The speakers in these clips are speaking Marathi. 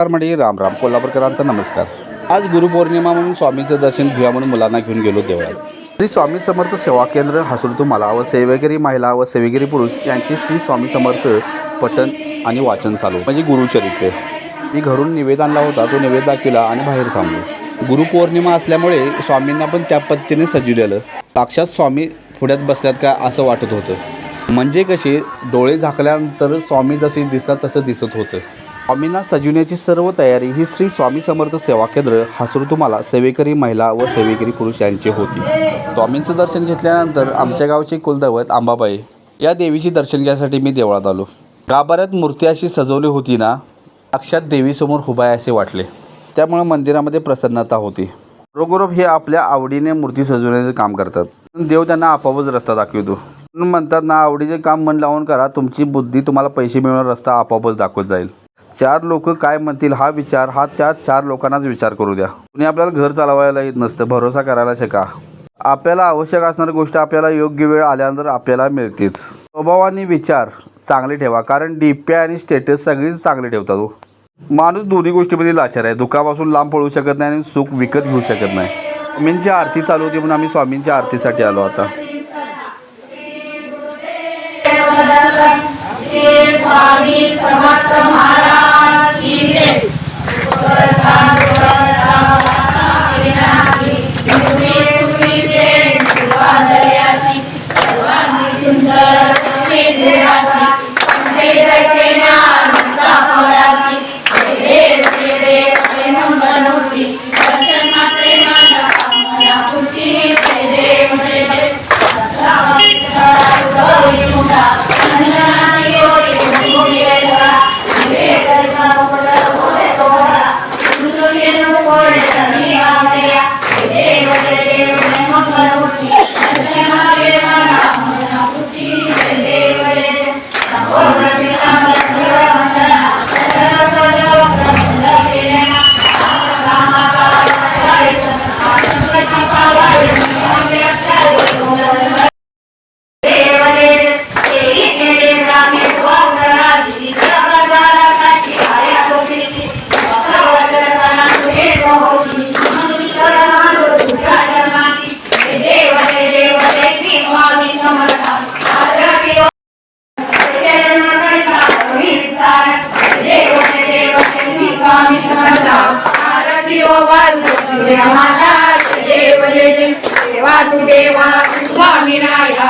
नमस्कार मंडळी राम राम. कोल्हापूरकरांचा नमस्कार. आज गुरुपौर्णिमा म्हणून स्वामीचं दर्शन घेऊया म्हणून मुलांना घेऊन गेलो देवळात. श्री स्वामी समर्थ सेवा केंद्र हसून तुम्हाला व सेवेगिरी महिला व सेवेगिरी पुरुष यांचे श्री स्वामी समर्थ पठण आणि वाचन चालू. म्हणजे गुरुचरित्र. मी घरून निवेद आणला होता तो निवेद दाखविला आणि बाहेर थांबलो. गुरुपौर्णिमा असल्यामुळे स्वामींना पण त्या पद्धतीने सजवलेलं. साक्षात स्वामी पुढ्यात बसल्यात का असं वाटत होतं. म्हणजे कसे डोळे झाकल्यानंतर स्वामी जसे दिसतात तसं दिसत होतं. स्वामींना सजवण्याची सर्व तयारी ही श्री स्वामी समर्थ सेवा केंद्र हसूर तुम्हाला सेवेकरी महिला व सेवेकरी पुरुष यांची होती. स्वामींचं दर्शन घेतल्यानंतर आमच्या गावचे कुलदैवत आंबाबाई या देवीचे दर्शन घ्यायसाठी मी देवळात आलो. गाभाऱ्यात मूर्ती अशी सजवली होती ना साक्षात देवीसमोर उभा आहे असे वाटले. त्यामुळे मंदिरामध्ये प्रसन्नता होती. रोगोरोप हे आपल्या आवडीने मूर्ती सजवण्याचे काम करतात. देव त्यांना आपोआपच रस्ता दाखवतो. म्हणून म्हणतात ना आवडीचे काम मन लावून करा तुमची बुद्धी तुम्हाला पैसे मिळवणार रस्ता आपोआपच दाखवत जाईल. चार लोक काय म्हणतील हा विचार हा त्या चार लोकांनाच विचार करू द्या. कुणी आपल्याला घर चालवायला येत नसतं भरोसा करायला शिका. आपल्याला आवश्यक असणारी गोष्ट आपल्याला योग्य वेळ आल्यानंतर आपल्याला मिळतेच. स्वभाव आणि विचार चांगले ठेवा कारण डी पी आणि स्टेटस सगळीच चांगले ठेवतात हो. माणूस दोन्ही गोष्टीमध्ये लाचार आहे. दुःखापासून लांब पळू शकत नाही आणि सुख विकत घेऊ शकत नाही. स्वामींची आरती चालू होती म्हणून आम्ही स्वामींच्या आरतीसाठी आलो आता. देवा स्वामी राया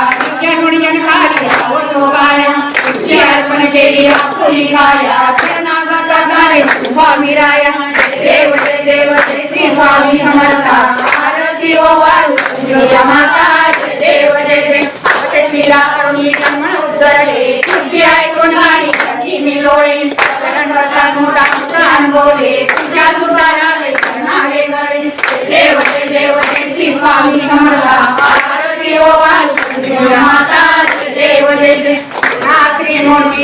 गुणगणकारी अवतोबाया अर्पण केली आपुली गाया शरणागता गाय स्वामी राया. देव जय देव जय श्री स्वामी समर्था. आरती हो ओ वारु जय माता जय देव जय. जय तिला करुणी जन्म उद्धरले तुझी ऐकून गाणी कधी मी लोळे शरण प्रसाद मोठा प्राण ನೋಡಿ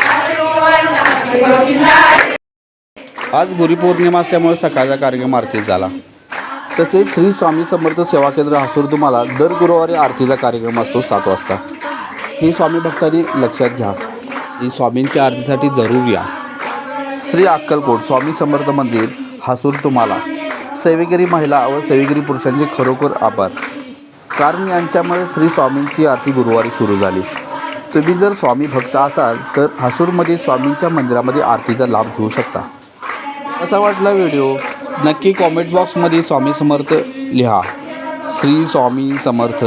आज गुरुपौर्णिमा असल्यामुळे सकाळचा कार्यक्रम आरतीत झाला. तसेच श्री स्वामी समर्थ सेवा केंद्र हसूर तुम्हाला दर गुरुवारी आरतीचा कार्यक्रम असतो सात वाजता. ही स्वामी भक्तांनी लक्षात घ्या. ही स्वामींच्या आरतीसाठी जरूर या. श्री अक्कलकोट स्वामी समर्थ मंदिर हसूर तुम्हाला. सेवेगिरी महिला व सेवेगिरी पुरुषांचे खरोखर आभार. कारण यांच्यामुळे श्री स्वामींची आरती गुरुवारी सुरू झाली. तुम्ही जर स्वामी भक्त असाल तर हसूरमध्ये स्वामींच्या मंदिरामध्ये आरतीचा लाभ घेऊ शकता. कसा वाटला व्हिडिओ नक्की कॉमेंट बॉक्समध्ये स्वामी समर्थ लिहा. श्री स्वामी समर्थ.